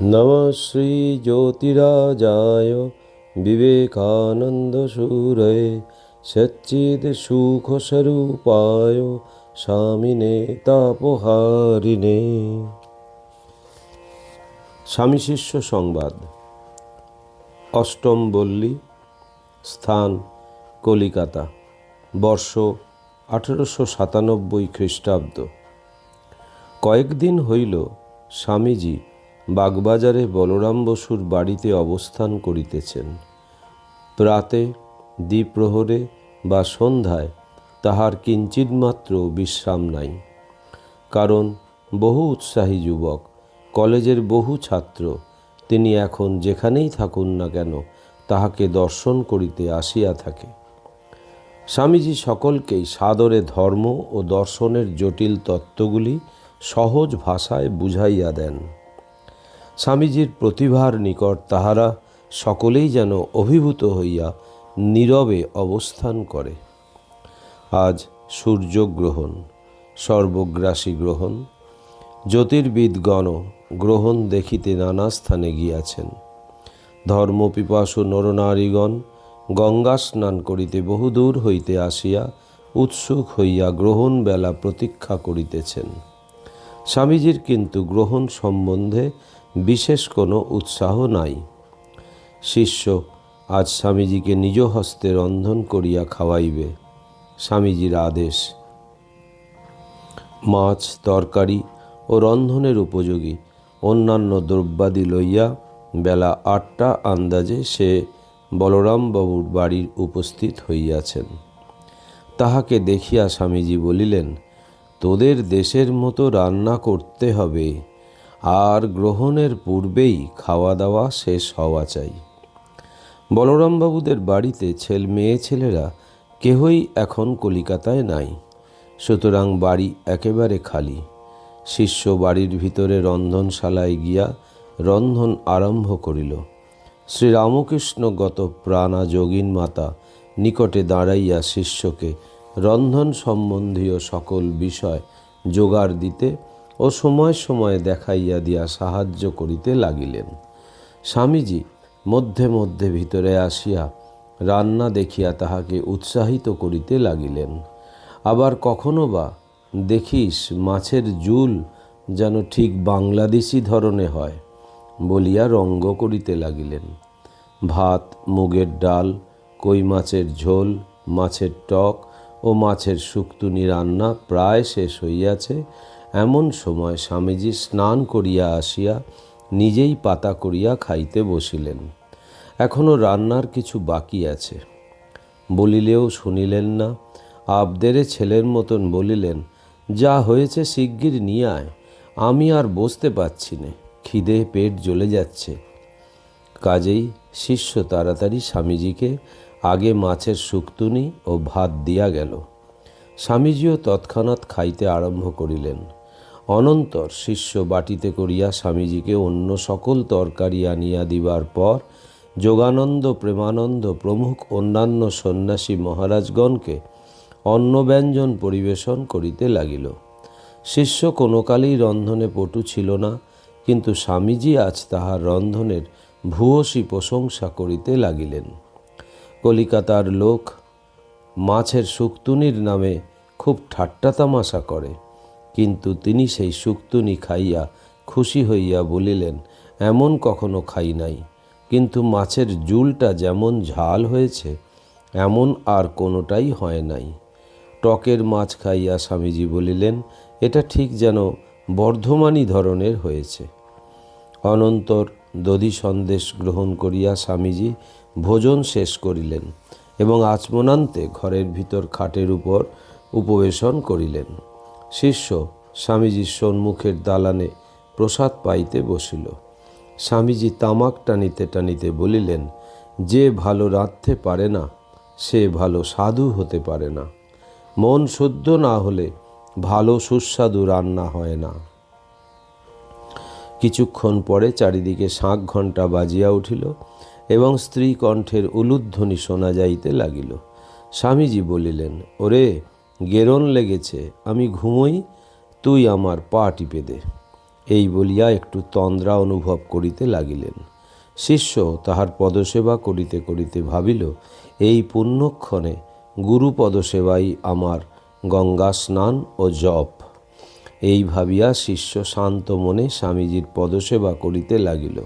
নম শ্রী জ্যোতিরাজায় বিবেকানন্দ সুরে সচ্চিদ সুখ স্বরূপায় স্বামিনে তাপহারিণে স্বামী শিষ্য সংবাদ অষ্টম বল্লী, স্থান, কলিকাতা, বর্ষ আঠেরোশো সাতানব্বই খ্রিস্টাব্দ। কয়েকদিন হইল স্বামীজি বাগবাজারে বলরাম বসুর বাড়িতে অবস্থান করিতেছেন। প্রাতে দ্বিপ্রহরে বা সন্ধ্যায় তাহার কিঞ্চিৎমাত্র বিশ্রাম নাই। কারণ বহু উৎসাহী যুবক, কলেজের বহু ছাত্র, তিনি এখন যেখানেই থাকুন না কেন, তাহাকে দর্শন করিতে আসিয়া থাকে। স্বামীজি সকলকেই সাদরে ধর্ম ও দর্শনের জটিল তত্ত্বগুলি সহজ ভাষায় বুঝাইয়া দেন। স্বামীজির প্রতিভার নিকট তাহারা সকলেই যেন অভিভূত হইয়া নীরবে অবস্থান করে। আজ সূর্যগ্রহণ, সর্বগ্রাসী গ্রহণ, জ্যোতির্বিদগণ গ্রহণ দেখিতে নানা স্থানে গিয়াছেন। ধর্মপিপাসু নরনারীগণ গঙ্গা স্নান করিতে বহুদূর হইতে আসিয়া উৎসুক হইয়া গ্রহণ বেলা প্রতীক্ষা করিতেছেন। স্বামীজির কিন্তু গ্রহণ সম্বন্ধে বিশেষ কোনো উৎসাহ নাই। শিষ্য, আজ স্বামীজিকে নিজ হস্তে রন্ধন করিয়া খাওয়াইবে। স্বামীজির আদেশ। মাছ, তরকারি ও রন্ধনের উপযোগী। অন্যান্য দ্রব্যাদি লইয়া বেলা আটটা আন্দাজে সে বলরামবাবুর বাড়ির উপস্থিত হইয়াছেন। তাহাকে দেখিয়া স্বামীজি বলিলেন, তোদের দেশের মতো রান্না করতে হবে। আর গ্রহণের পূর্বেই খাওয়া দাওয়া শেষ হওয়া চাই। বলরামবাবুদের বাড়িতে ছেল মেয়ে ছেলেরা কেহই এখন কলিকাতায় নাই। সুতরাং বাড়ি একেবারে খালি। শিষ্য বাড়ির ভিতরে রন্ধনশালায় গিয়া রন্ধন আরম্ভ করিল। শ্রীরামকৃষ্ণগত প্রাণা যোগিন মাতা নিকটে দাঁড়াইয়া শিষ্যকে রন্ধন সম্বন্ধীয় সকল বিষয় জোগাড় দিতে ও সময় সময় দেখাইয়া দিয়া সাহায্য করিতে লাগিলেন। স্বামীজি মধ্যে মধ্যে ভিতরে আসিয়া রান্না দেখিয়া তাহাকে উৎসাহিত করিতে লাগিলেন। আবার কখনো বা দেখিস মাছের জুল যেন ঠিক বাংলাদেশি ধরনে হয় বলিয়া রঙ্গ করিতে লাগিলেন। ভাত, মুগের ডাল, কই মাছের ঝোল, মাছের টক ও মাছের শুক্তুনি রান্না প্রায় শেষ হইয়াছে এমন সময় স্বামীজি স্নান করিয়া আসিয়া নিজেই পাতা করিয়া খাইতে বসিলেন। এখনও রান্নার কিছু বাকি আছে। বলিলেও শুনিলেন না। আবদেরে ছেলের মতন বলিলেন, যা হয়েছে শিগগির নিয়ে আয়। আমি আর বসতে পারছি নে। খিদে পেট জ্বলে যাচ্ছে। কাজেই শিষ্য তাড়াতাড়ি স্বামীজিকে আগে মাছের শুক্তুনি ও ভাত দিয়া গেল। স্বামীজিও তৎক্ষণাৎ খাইতে আরম্ভ করিলেন। অনন্তর শিষ্য বাটিতে করিয়া স্বামীজিকে অন্য সকল তরকারি আনিয়া দিবার পর যোগানন্দ প্রেমানন্দ প্রমুখ অন্যান্য সন্ন্যাসী মহারাজগণকে অন্নব্যঞ্জন পরিবেশন করিতে লাগিল। শিষ্য কোনো কালেই রন্ধনে পটু ছিল না, কিন্তু স্বামীজি আজ তাহার রন্ধনের ভূয়সী প্রশংসা করিতে লাগিলেন। কলিকাতার লোক মাছের শুক্তুনির নামে খুব ঠাট্টা তামাশা করে। কিন্তু তিনি সেই শুক্তুনি খাইয়া খুশি হইয়া বলিলেন, এমন কখনো খাই নাই। কিন্তু মাছের জুলটা যেমন ঝাল হয়েছে, এমন আর কোনোটাই হয় নাই টকের মাছ খাইয়া স্বামীজি বলিলেন, এটা ঠিক যেন বর্ধমানী ধরনের হয়েছে অনন্তর দধি সন্দেশ গ্রহণ করিয়া স্বামীজি ভোজন শেষ করিলেন এবং আচমনান্তে ঘরের ভিতর খাটের উপর উপবেশন করিলেন। শিষ্য স্বামীজির সম্মুখের দালানে প্রসাদ পাইতে বসিল। স্বামীজি তামাক টানিতে টানিতে বলিলেন, যে ভালো রাঁধতে পারে না, সে ভালো সাধু হতে পারে না। মন শুদ্ধ না হলে ভালো সুস্বাদু রান্না হয় না। কিছুক্ষণ পরে চারিদিকে শাঁখ ঘণ্টা বাজিয়া উঠিল এবং স্ত্রী কণ্ঠের উলুধ্বনি শোনা যাইতে লাগিল। স্বামীজি বলিলেন, ওরে গেরন লেগেছে, আমি ঘুমোই, তুই আমার পা টিপে দে। এই বলিয়া একটু তন্দ্রা অনুভব করিতে লাগিলেন। শিষ্য তাহার পদসেবা করিতে করিতে ভাবিল, এই পুণ্যক্ষণে গুরু পদসেবাই আমার গঙ্গা স্নান ও জপ। এই ভাবিয়া শিষ্য শান্ত মনে স্বামীজির পদসেবা করিতে লাগিল।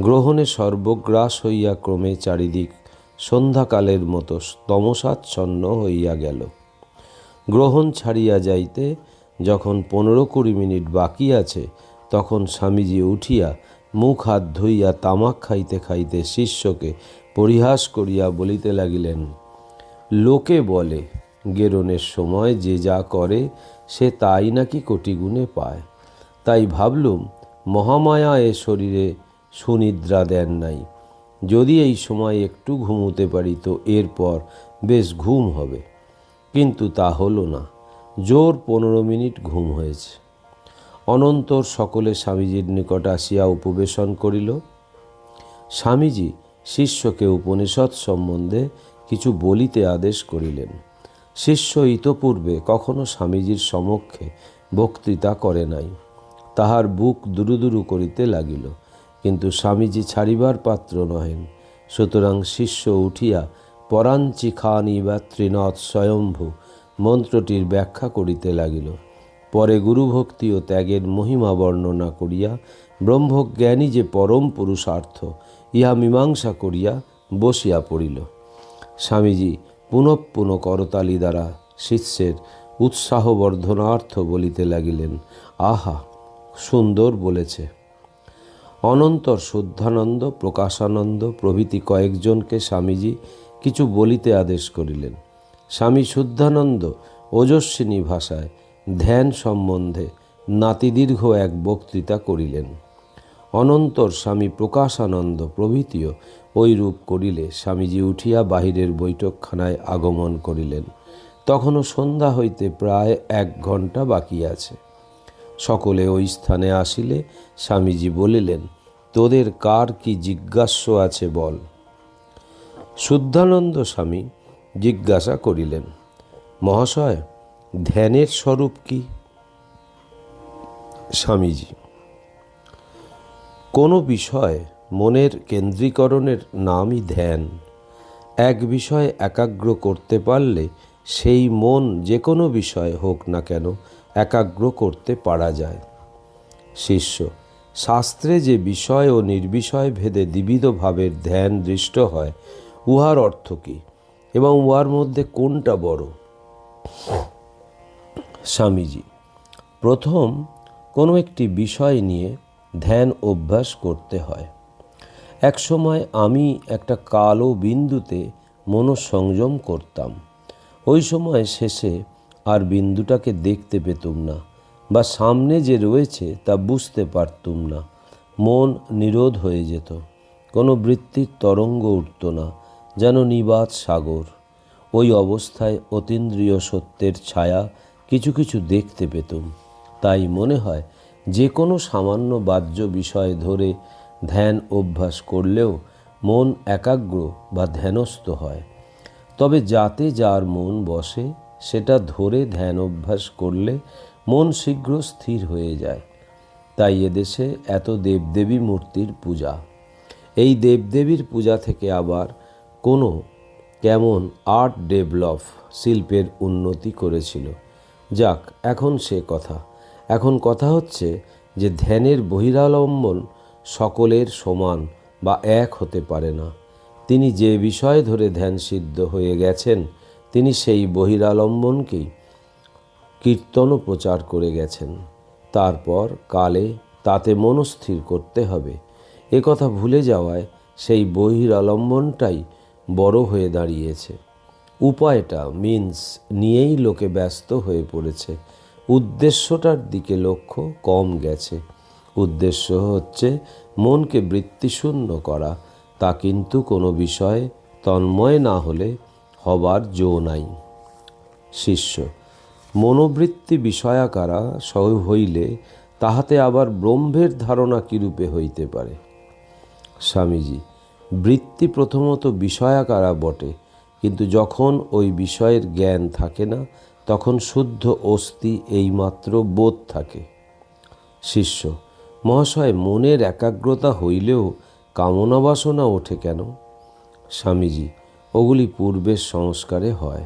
গ্রহণে সর্বগ্রাস হইয়া ক্রমে চারিদিক সন্ধ্যাকালের মতো তমসাচ্ছন্ন হইয়া গেল। গ্রহণ ছাড়িয়া যাইতে যখন পনেরো কুড়ি মিনিট বাকি আছে, তখন স্বামীজি উঠিয়া মুখ হাত ধুইয়া তামাক খাইতে খাইতে শিষ্যকে পরিহাস করিয়া বলিতে লাগিলেন, লোকে বলে, গেরনের সময় যে যা করে, সে তাই নাকি কোটি গুণে পায়। তাই ভাবলুম, মহামায়া এ শরীরে সুনিদ্রা দেন নাই। যদি এই সময় একটু ঘুমোতে পারি তো এরপর বেশ ঘুম হবে। কিন্তু তা হলো না। জোর পনেরো মিনিট ঘুম হয়েছে। অনন্তর সকলে স্বামীজির নিকট আসিয়া উপবেশন করিল। স্বামীজি শিষ্যকে উপনিষদ সম্বন্ধে কিছু বলিতে আদেশ করিলেন। শিষ্য ইতপূর্বে কখনো স্বামীজির সমক্ষে বক্তৃতা করে নাই। তাহার বুক দুরুদুরু করিতে লাগিল। কিন্তু স্বামীজি ছাড়িবার পাত্র নহেন। সুতরাং শিষ্য উঠিয়া পরাঞ্চি খানি বা ত্রিনাথ স্বয়ম্ভু মন্ত্রটির ব্যাখ্যা করিতে লাগিল। পরে গুরুভক্তি ও ত্যাগের মহিমা বর্ণনা করিয়া ব্রহ্মজ্ঞানী যে পরম পুরুষার্থ, ইহা মীমাংসা করিয়া বসিয়া পড়িল। স্বামীজি, পুনঃ পুনঃ করতালি দ্বারা শিষ্যের উৎসাহ বর্ধনার্থ বলিতে লাগিলেন, আহা, সুন্দর বলেছে। অনন্তর শুদ্ধানন্দ, প্রকাশানন্দ প্রভৃতি কয়েকজনকে স্বামীজি কিছু বলিতে আদেশ করিলেন। স্বামী শুদ্ধানন্দ ওজস্বিনী ভাষায় ধ্যান সম্বন্ধে নাতিদীর্ঘ এক বক্তৃতা করিলেন। অনন্তর স্বামী প্রকাশানন্দ প্রভৃতিও ওইরূপ করিলে স্বামীজি উঠিয়া বাহিরের বৈঠকখানায় আগমন করিলেন। তখনও সন্ধ্যা হইতে প্রায় এক ঘণ্টা বাকি আছে। সকলে ওই স্থানে আসিলে স্বামীজি বলিলেন, তোদের কার কি জিজ্ঞাস্য আছে বল? শুদ্ধানন্দ স্বামী জিজ্ঞাসা করিলেন, মহাশয়, ধ্যানের স্বরূপ কি? স্বামীজি, কোনো বিষয় মনের কেন্দ্রীকরণের নামই ধ্যান। এক বিষয় একাগ্র করতে পারলে সেই মন যে কোনো বিষয় হোক না কেন একাগ্র করতে পারা যায়। শিষ্য, শাস্ত্রে যে বিষয় ও নির্বিষয় ভেদে দ্বিবিধ ভাবের ধ্যান দৃষ্ট হয় উহার অর্থ কী? এবং উহার মধ্যে কোনটা বড়? স্বামীজি, প্রথম কোনো একটি বিষয় নিয়ে ধ্যান অভ্যাস করতে হয়। এক সময় আমি একটা কালো বিন্দুতে মনোসংযম করতাম। ওই সময় শেষে আর বিন্দুটাকে দেখতে পেতুম না বা সামনে যে রয়েছে তা বুঝতে পারতুম না। মন নিরোধ হয়ে যেত। কোনো বৃত্তির তরঙ্গ উঠত না। যেন নিবাত সাগর। ওই অবস্থায় অতীন্দ্রিয় সত্যের ছায়া কিছু কিছু দেখতে পেতুম। তাই মনে হয় যে কোনো সামান্য বাহ্য বিষয় ধরে ধ্যান অভ্যাস করলেও মন একাগ্র বা ধ্যানস্থ হয়। তবে যাতে যার মন বসে, সেটা ধরে ধ্যান অভ্যাস করলে মন শীঘ্র স্থির হয়ে যায়। তাই এদেশে এত দেবদেবী মূর্তির পূজা। এই দেবদেবীর পূজা থেকে আবার কোনো কেমন আর্ট ডেভেলপ শিল্পের উন্নতি করেছিল। যাক, এখন সে কথা। এখন কথা হচ্ছে যে ধ্যানের বহিরালম্বন সকলের সমান বা এক হতে পারে না। তিনি যে বিষয় ধরে ধ্যান সিদ্ধ হয়ে গেছেন, তিনি সেই বহিরালম্বনকেই কীর্তনও প্রচার করে গেছেন। তারপর কালে তাতে মনস্থির করতে হবে। এ কথা ভুলে যাওয়ায় সেই বহিরালম্বনটাই বড় হয়ে দাঁড়িয়েছে। উপায়টা মিন্স নিয়েই লোকে ব্যস্ত হয়ে পড়েছে। উদ্দেশ্যটার দিকে লক্ষ্য কম গেছে। উদ্দেশ্য হচ্ছে মনকে বৃত্তিশূন্য করা। তা কিন্তু কোনো বিষয়ে তন্ময় না হলে হবার জো নাই। শিষ্য, মনোবৃত্তি বিষয়াকারা সহ হইলে তাহাতে আবার ব্রহ্মের ধারণা কীরূপে হইতে পারে? স্বামীজি বৃত্তি প্রথমত বিষয়াকারা বটে, কিন্তু যখন ওই বিষয়ের জ্ঞান থাকে না, তখন শুদ্ধ অস্থি এইমাত্র বোধ থাকে। শিষ্য, মহাশয়, মনের একাগ্রতা হইলেও কামনা বাসনা ওঠে কেন? স্বামীজি, ওগুলি পূর্বের সংস্কারে হয়।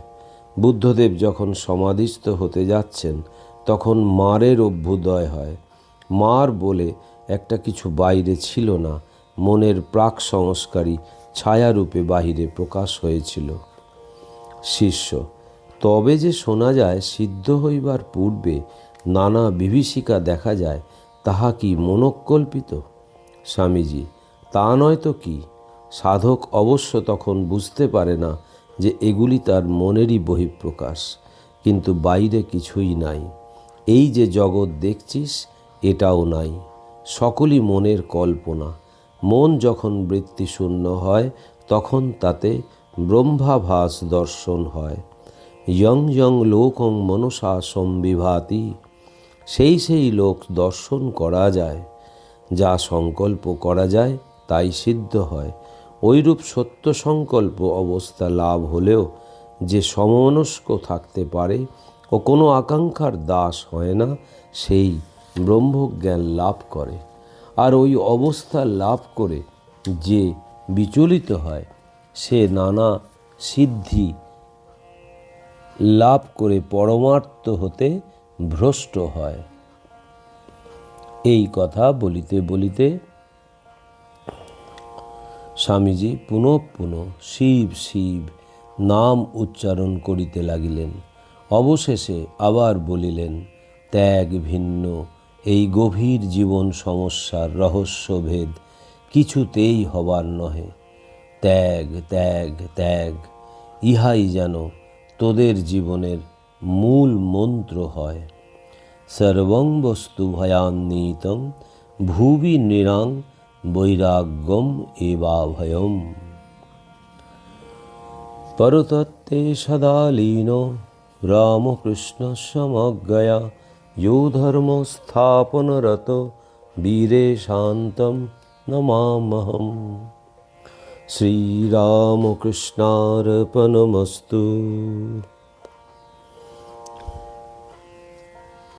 বুদ্ধদেব যখন সমাধিস্থ হতে যাচ্ছেন, তখন মারের অভ্যুদয় হয়। মার বলে একটা কিছু বাইরে ছিল না মনের প্রাক সংস্কারী ছায়ারূপে বাহিরে প্রকাশ হয়েছিল। শিষ্য, তবে যে শোনা যায় সিদ্ধ হইবার পূর্বে নানা বিভীষিকা দেখা যায়, তাহা কি মনকল্পিত স্বামীজি, তা নয় তো কি? সাধক অবশ্য তখন বুঝতে পারে না যে এগুলি তার মনেরই বহিঃপ্রকাশ, কিন্তু বাইরে কিছুই নাই। এই যে জগৎ দেখছিস, এটাও নাই। সকলই মনের কল্পনা। মন যখন বৃত্তিশূন্য হয়, তখন তাতে ব্রহ্মাভাস দর্শন হয়। ইয়ং ইয়ং লোকং মনসা সম্বিভাতি, সেই সেই লোক দর্শন করা যায়। যা সংকল্প করা যায়, তাই সিদ্ধ হয়। ওইরূপ সত্য সংকল্প অবস্থা লাভ হলেও যে সমমনস্ক থাকতে পারে ও কোনো আকাঙ্ক্ষার দাস হয় না, সেই ব্রহ্মজ্ঞান লাভ করে। আর ওই অবস্থা লাভ করে যে বিচলিত হয়, সে নানা সিদ্ধি লাভ করে পরমার্থ হতে ভ্রষ্ট হয়। এই কথা বলিতে বলিতে স্বামীজি পুনঃ পুনঃ শিব শিব নাম উচ্চারণ করিতে লাগিলেন। অবশেষে আবার বলিলেন, ত্যাগ ভিন্ন এই গভীর জীবন সমস্যার রহস্যভেদ কিছুতেই হবার নহে। ত্যাগ ত্যাগ ত্যাগ, ইহাই যেন তোদের জীবনের মূল মন্ত্র হয়। সর্বং বস্তু ভয়ান্বিতং, ভুবি নিরাং, বৈরাগ্যম এবাভয়ম। পরতত্ত্বে সদা লীন, রামকৃষ্ণ সমজ্ঞয়া यो ধর্মস্থাপনরত বীরে শান্তম নমামহম শ্রীরামকৃষ্ণার্পণমস্তু